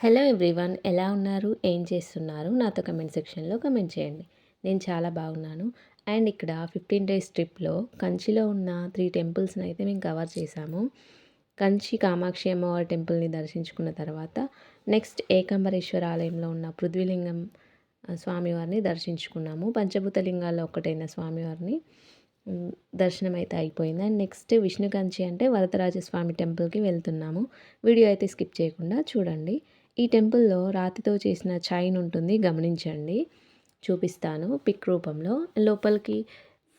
Hello everyone ఎలా ఉన్నారు? ఏం చేస్తున్నారు? నాతో కమెంట్ సెక్షన్లో కమెంట్ చేయండి. నేను చాలా బాగున్నాను. అండ్ ఇక్కడ ఫిఫ్టీన్ డేస్ ట్రిప్లో కంచిలో ఉన్న త్రీ టెంపుల్స్ని అయితే మేము కవర్ చేసాము కంచి కామాక్షి అమ్మవారి టెంపుల్ని దర్శించుకున్న తర్వాత నెక్స్ట్ ఏకంబరేశ్వర ఆలయంలో ఉన్న పృథ్వీలింగం స్వామివారిని దర్శించుకున్నాము. పంచభూత లింగాల్లో ఒకటైన స్వామివారిని దర్శనం అయితే అయిపోయింది. అండ్ నెక్స్ట్ విష్ణు కంచి అంటే వరదరాజస్వామి టెంపుల్కి వెళ్తున్నాము. వీడియో అయితే స్కిప్ చేయకుండా చూడండి. ఈ టెంపుల్లో రాతితో చేసిన చైన్ ఉంటుంది గమనించండి. చూపిస్తాను పిక్ రూపంలో. లోపలికి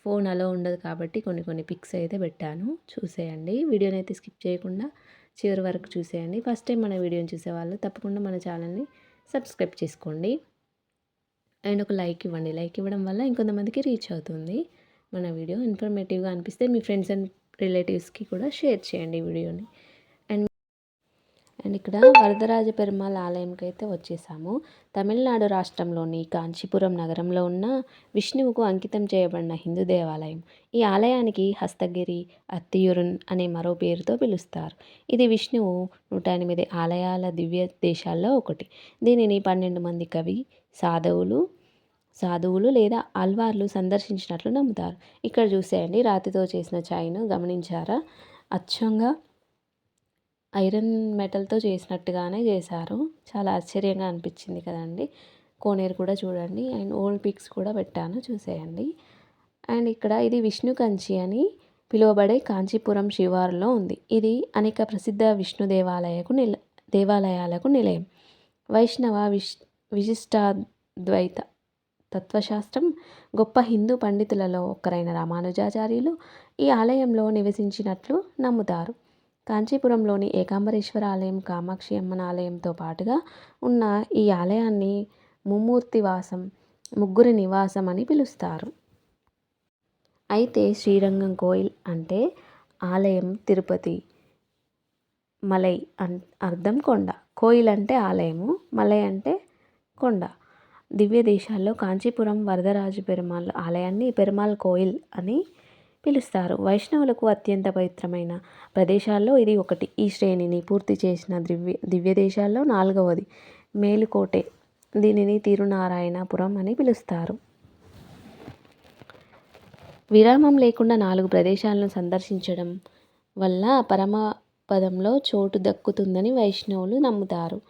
ఫోన్ అలో ఉండదు కాబట్టి కొన్ని కొన్ని పిక్స్ అయితే పెట్టాను. చూసేయండి. వీడియోని అయితే స్కిప్ చేయకుండా చివరి వరకు చూసేయండి. ఫస్ట్ టైం మన వీడియోని చూసేవాళ్ళు తప్పకుండా మన ఛానల్ని సబ్స్క్రైబ్ చేసుకోండి. అండ్ ఒక లైక్ ఇవ్వండి. లైక్ ఇవ్వడం వల్ల ఇంకొంతమందికి రీచ్ అవుతుంది మన వీడియో. ఇన్ఫర్మేటివ్గా అనిపిస్తే మీ ఫ్రెండ్స్ అండ్ రిలేటివ్స్కి కూడా షేర్ చేయండి వీడియోని. అండ్ ఇక్కడ వరదరాజ పెరుమాళ్ ఆలయంకి అయితే వచ్చేసాము. తమిళనాడు రాష్ట్రంలోని కాంచీపురం నగరంలో ఉన్న విష్ణువుకు అంకితం చేయబడిన హిందూ దేవాలయం. ఈ ఆలయానికి హస్తగిరి అత్తియురున్ అనే మరో పేరుతో పిలుస్తారు. ఇది విష్ణువు నూట ఎనిమిది ఆలయాల దివ్య దేశాల్లో ఒకటి. దీనిని పన్నెండు మంది కవి సాధువులు సాధువులు లేదా అల్వార్లు సందర్శించినట్లు నమ్ముతారు. ఇక్కడ చూసేయండి రాతితో చేసిన చాయ్ను గమనించారా? అచ్చంగా ఐరన్ మెటల్తో చేసినట్టుగానే చేశారు. చాలా ఆశ్చర్యంగా అనిపించింది కదండి. కోనేరు కూడా చూడండి. అండ్ ఓల్డ్ పిక్స్ కూడా పెట్టాను చూసేయండి. అండ్ ఇక్కడ ఇది విష్ణు కంచి అని పిలువబడే కాంచీపురం శివారులో ఉంది. ఇది అనేక ప్రసిద్ధ విష్ణు దేవాలయకు నిల దేవాలయాలకు నిలయం. వైష్ణవ విష్ విశిష్టాద్వైత తత్వశాస్త్రం గొప్ప హిందూ పండితులలో ఒకరైన రామానుజాచార్యులు ఈ ఆలయంలో నివసించినట్లు నమ్ముతారు. కాంచీపురంలోని ఏకాంబరేశ్వర ఆలయం కామాక్షి అమ్మన ఆలయంతో పాటుగా ఉన్న ఈ ఆలయాన్ని ముమ్మూర్తివాసం ముగ్గురి నివాసం అని పిలుస్తారు. అయితే శ్రీరంగం కోయిల్ అంటే ఆలయం తిరుపతి మలై అన్ అర్థం కొండ. కోయిల్ అంటే ఆలయము మలై అంటే కొండ. దివ్య దేశాల్లో కాంచీపురం వరదరాజు పెరుమాళ్ ఆలయాన్ని పెరుమాళ్ కోయిల్ అని పిలుస్తారు. వైష్ణవులకు అత్యంత పవిత్రమైన ప్రదేశాల్లో ఇది ఒకటి. ఈ శ్రేణిని పూర్తి చేసిన దివ్య దివ్య దేశాల్లో నాలుగవది. మేలుకోటే. దీనిని తిరునారాయణపురం అని పిలుస్తారు. విరామం లేకుండా నాలుగు ప్రదేశాలను సందర్శించడం వల్ల పరమపదంలో చోటు దక్కుతుందని వైష్ణవులు నమ్ముతారు.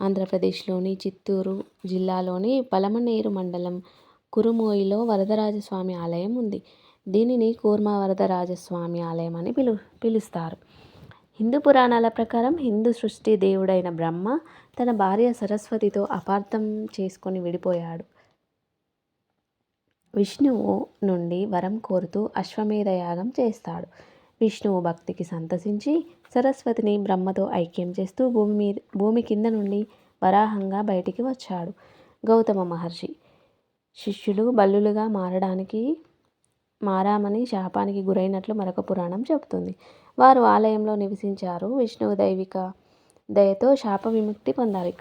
ఆంధ్రప్రదేశ్లోని చిత్తూరు జిల్లాలోని పలమనేరు మండలం కురుమోయిలో వరదరాజస్వామి ఆలయం ఉంది. దీనిని కూర్మావరద రాజస్వామి ఆలయం అని పిలు పిలుస్తారు. హిందూ పురాణాల ప్రకారం హిందూ సృష్టి దేవుడైన బ్రహ్మ తన భార్య సరస్వతితో అపార్థం చేసుకొని విడిపోయాడు. విష్ణువు నుండి వరం కోరుతూ అశ్వమేధ యాగం చేస్తాడు. విష్ణువు భక్తికి సంతసించి సరస్వతిని బ్రహ్మతో ఐక్యం చేస్తూ భూమి మీద భూమి కింద నుండి వరాహంగా బయటికి వచ్చాడు. గౌతమ మహర్షి శిష్యులు బల్లులుగా మారడానికి మారామని శాపానికి గురైనట్లు మరొక పురాణం చెబుతుంది. వారు ఆలయంలో నివసించారు. విష్ణువు దైవిక దయతో శాప విముక్తి పొందారు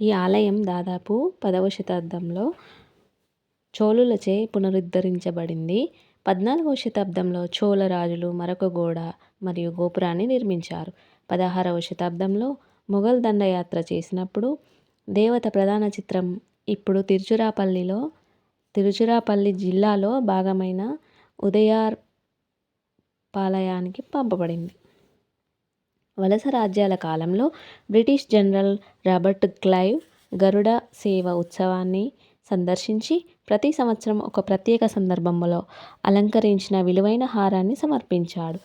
ఈ ఆలయం దాదాపు పదవ శతాబ్దంలో చోళులచే పునరుద్ధరించబడింది. పద్నాలుగవ శతాబ్దంలో చోళ రాజులు మరొక గోడ మరియు గోపురాన్ని నిర్మించారు. పదహారవ శతాబ్దంలో మొఘల్ దండయాత్ర చేసినప్పుడు దేవత ప్రధాన చిత్రం ఇప్పుడు తిరుచురాపల్లిలో తిరుచురాపల్లి జిల్లాలో భాగమైన ఉదయార్ పాలయానికి పంపబడింది. వలస రాజ్యాల కాలంలో British general Robert Clive Garuda Seva ఉత్సవాన్ని సందర్శించి ప్రతి సంవత్సరం ఒక ప్రత్యేక సందర్భంలో అలంకరించిన విలువైన హారాన్ని సమర్పించాడు.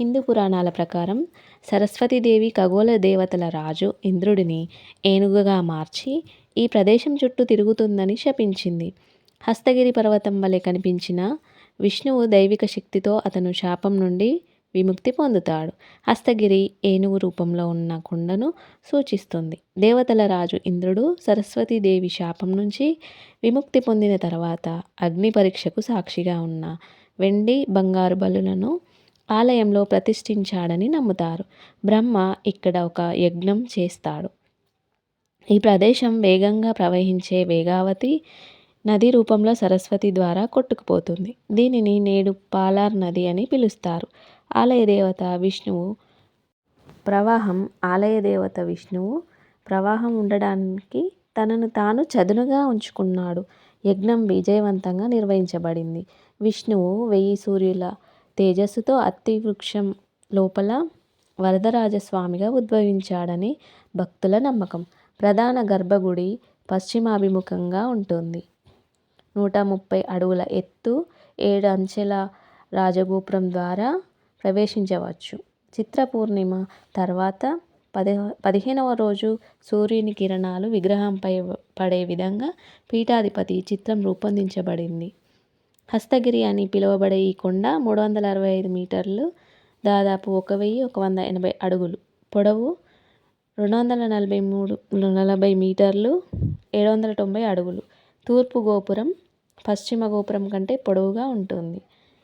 హిందూ పురాణాల ప్రకారం సరస్వతీదేవి ఖగోళ దేవతల రాజు ఇంద్రుడిని ఏనుగుగా మార్చి ఈ ప్రదేశం చుట్టూ తిరుగుతుందని శపించింది. హస్తగిరి పర్వతం వలె కనిపించిన విష్ణువు దైవిక శక్తితో అతను శాపం నుండి విముక్తి పొందుతాడు. హస్తగిరి ఏనుగు రూపంలో ఉన్న కొండను సూచిస్తుంది. దేవతల రాజు ఇంద్రుడు సరస్వతీదేవి శాపం నుంచి విముక్తి పొందిన తర్వాత అగ్ని పరీక్షకు సాక్షిగా ఉన్న వెండి బంగారు బలులను ఆలయంలో ప్రతిష్ఠించాడని నమ్ముతారు. బ్రహ్మ ఇక్కడ ఒక యజ్ఞం చేస్తాడు. ఈ ప్రదేశం వేగంగా ప్రవహించే వేగావతి నది రూపంలో సరస్వతి ద్వారా కొట్టుకుపోతుంది. దీనిని నేడు పాలార్ నది అని పిలుస్తారు. ఆలయ దేవత విష్ణువు ప్రవాహం ఆలయ దేవత విష్ణువు ప్రవాహం ఉండడానికి తనను తాను చదునుగా ఉంచుకున్నాడు. యజ్ఞం విజయవంతంగా నిర్వహించబడింది. విష్ణువు వెయ్యి సూర్యుల తేజస్సుతో అత్తి వృక్షం లోపల వరదరాజస్వామిగా ఉద్భవించాడని భక్తుల నమ్మకం. ప్రధాన గర్భగుడి పశ్చిమాభిముఖంగా ఉంటుంది. నూట ముప్పై అడుగుల ఎత్తు ఏడు అంచెల రాజగోపురం ద్వారా ప్రవేశించవచ్చు. చిత్ర పూర్ణిమ తర్వాత పది పదిహేనవ రోజు సూర్యుని కిరణాలు విగ్రహంపై పడే విధంగా పీఠాధిపతి చిత్రం రూపొందించబడింది. హస్తగిరి అని పిలువబడే ఈ కొండ మూడు వందల అరవై ఐదు మీటర్లు దాదాపు ఒక వెయ్యి ఒక వంద ఎనభై అడుగులు. పొడవు రెండు వందల నలభై మూడు నలభై మీటర్లు ఏడు వందల తొంభై అడుగులు. తూర్పు గోపురం పశ్చిమ గోపురం కంటే పొడవుగా ఉంటుంది.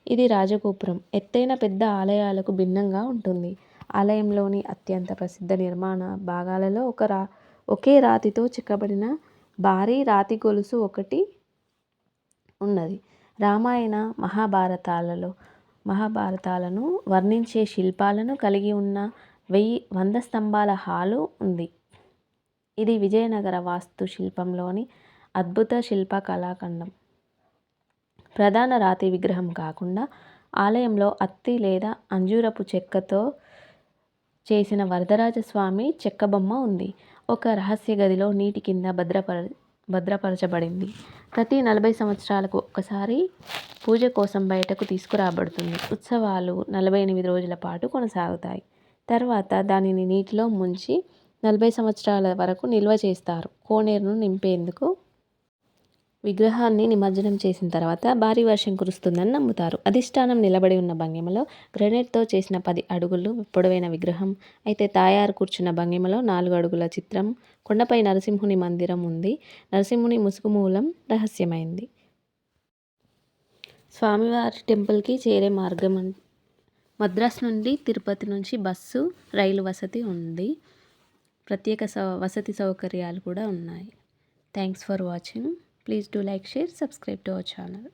ఇది రాజగోపురం. ఎత్తైన పెద్ద ఆలయాలకు భిన్నంగా ఉంటుంది. ఆలయంలోని అత్యంత ప్రసిద్ధ నిర్మాణ భాగాలలో ఒక రా ఒకే రాతితో చెక్కబడిన భారీ రాతి గొలుసు ఒకటి ఉన్నది. రామాయణ మహాభారతాలలో మహాభారతాలను వర్ణించే శిల్పాలను కలిగి ఉన్న వెయ్యి వంద స్తంభాల హాలు ఉంది. ఇది విజయనగర వాస్తు శిల్పంలోని అద్భుత శిల్ప కళాఖండం. ప్రధాన రాతి విగ్రహం కాకుండా ఆలయంలో అత్తి లేదా అంజూరపు చెక్కతో చేసిన వరదరాజస్వామి చెక్క బొమ్మ ఉంది. ఒక రహస్య గదిలో నీటి కింద భద్రపర భద్రపరచబడింది. ప్రతి నలభై సంవత్సరాలకు ఒకసారి పూజ కోసం బయటకు తీసుకురాబడుతుంది. ఉత్సవాలు నలభై ఎనిమిది రోజుల పాటు కొనసాగుతాయి. తర్వాత దానిని నీటిలో ముంచి నలభై సంవత్సరాల వరకు నిల్వ చేస్తారు. కోనేరును నింపేందుకు విగ్రహాన్ని నిమజ్జనం చేసిన తర్వాత భారీ వర్షం కురుస్తుందని నమ్ముతారు. అధిష్టానం నిలబడి ఉన్న భంగిమలో గ్రెనేడ్తో చేసిన పది అడుగులు పొడవైన విగ్రహం అయితే తాయారు కూర్చున్న భంగిమలో నాలుగు అడుగుల చిత్రం కొండపై నరసింహుని మందిరం ఉంది. నరసింహుని ముసుగు మూలం రహస్యమైంది. స్వామివారి టెంపుల్కి చేరే మార్గం మద్రాస్ నుండి తిరుపతి నుంచి బస్సు రైలు వసతి ఉంది. ప్రత్యేక సౌ వసతి సౌకర్యాలు కూడా ఉన్నాయి. Thanks for watching. Please do like, share, subscribe to our channel.